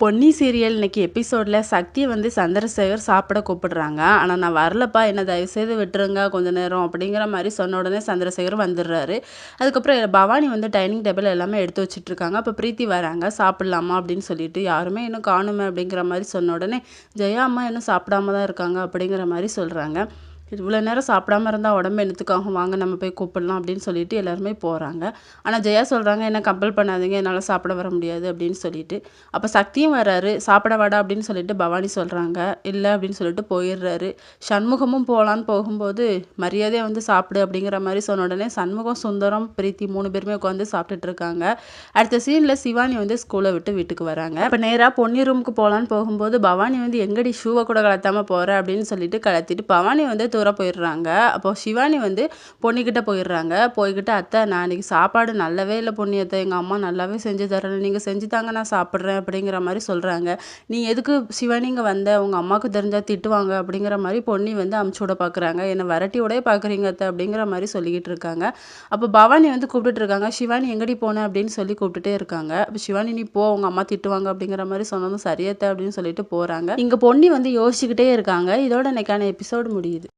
Ponni serial இன்னைக்கு எபிசோடில் சக்தியை வந்து சந்திரசேகர் சாப்பிட கூப்பிடுறாங்க. ஆனால் நான் வரலப்பா என்ன தயவுசெய்து விட்டுருங்க கொஞ்ச நேரம் அப்படிங்கிற மாதிரி சொன்ன உடனே சந்திரசேகர் வந்துடுறாரு. அதுக்கப்புறம் பவானி வந்து டைனிங் டேபிள் எல்லாமே எடுத்து வச்சுட்ருக்காங்க அப்போ பிரீத்தி வராங்க சாப்பிட்லாமா அப்படின்னு சொல்லிட்டு யாருமே இன்னும் காணுமே அப்படிங்கிற மாதிரி சொன்ன உடனே ஜெயா அம்மா இன்னும் சாப்பிடாம தான் இருக்காங்க அப்படிங்கிற மாதிரி சொல்கிறாங்க இவ்வளோ நேரம் சாப்பிடாம இருந்தால் உடம்பு என்னத்துக்காகும்? வாங்க நம்ம போய் கூப்பிடலாம் அப்படின்னு சொல்லிட்டு எல்லாருமே போகிறாங்க ஆனால் ஜெயா சொல்கிறாங்க என்ன கம்பல் பண்ணாதீங்க என்னால் சாப்பிட வர முடியாது அப்படின்னு சொல்லிட்டு. அப்போ சக்தியும் வராரு சாப்பிட வாடா அப்படின்னு சொல்லிட்டு பவானி சொல்கிறாங்க இல்லை அப்படின்னு சொல்லிட்டு போயிடுறாரு. சண்முகமும் போகலான்னு போகும்போது மரியாதையை வந்து சாப்பிடு அப்படிங்கிற மாதிரி சொன்ன உடனே சண்முகம் சுந்தரம் பிரீத்தி மூணு பேருமே உட்காந்து சாப்பிட்டுட்டு இருக்காங்க. அடுத்த சீனில் சிவானி வந்து ஸ்கூலை விட்டு வீட்டுக்கு வராங்க. இப்போ நேராக பொன்னி ரூமுக்கு போகலான்னு போகும்போது பவானி வந்து எங்கடி ஷூவை கூட கலத்தாமல் போகிற அப்படின்னு சொல்லிட்டு கலத்திட்டு பவானி வந்து தூரம் போயிடுறாங்க. அப்போ சிவானி வந்து பொண்ணிக்கிட்ட போயிடுறாங்க. போய்கிட்டு அத்தை நான் அன்றைக்கி சாப்பாடு நல்லாவே இல்லை பொண்ணியத்தை எங்கள் அம்மா நல்லாவே செஞ்சு தரேன் நீங்கள் செஞ்சு தாங்க நான் சாப்பிட்றேன் அப்படிங்கிற மாதிரி சொல்கிறாங்க நீ எதுக்கு சிவானி இங்கே வந்த? உங்கள் அம்மாவுக்கு தெரிஞ்சால் திட்டுவாங்க அப்படிங்கிற மாதிரி பொன்னி வந்து அமுச்சு விட பார்க்குறாங்க என்னை வரட்டி பார்க்குறீங்க அத்தை அப்படிங்கிற மாதிரி சொல்லிக்கிட்டு இருக்காங்க. அப்போ பவானி வந்து கூப்பிட்டுட்டு இருக்காங்க. சிவானி எங்கடி போனேன் அப்படின்னு சொல்லி கூப்பிட்டுட்டே இருக்காங்க. அப்போ சிவானி நீ போ உங்கள் அம்மா திட்டுவாங்க அப்படிங்கிற மாதிரி சொன்னதும் சரியத்தை அப்படின்னு சொல்லிட்டு போகிறாங்க இங்கே பொன்னி வந்து யோசிச்சுக்கிட்டே இருக்காங்க. இதோட இன்னைக்கான எபிசோடு முடியுது.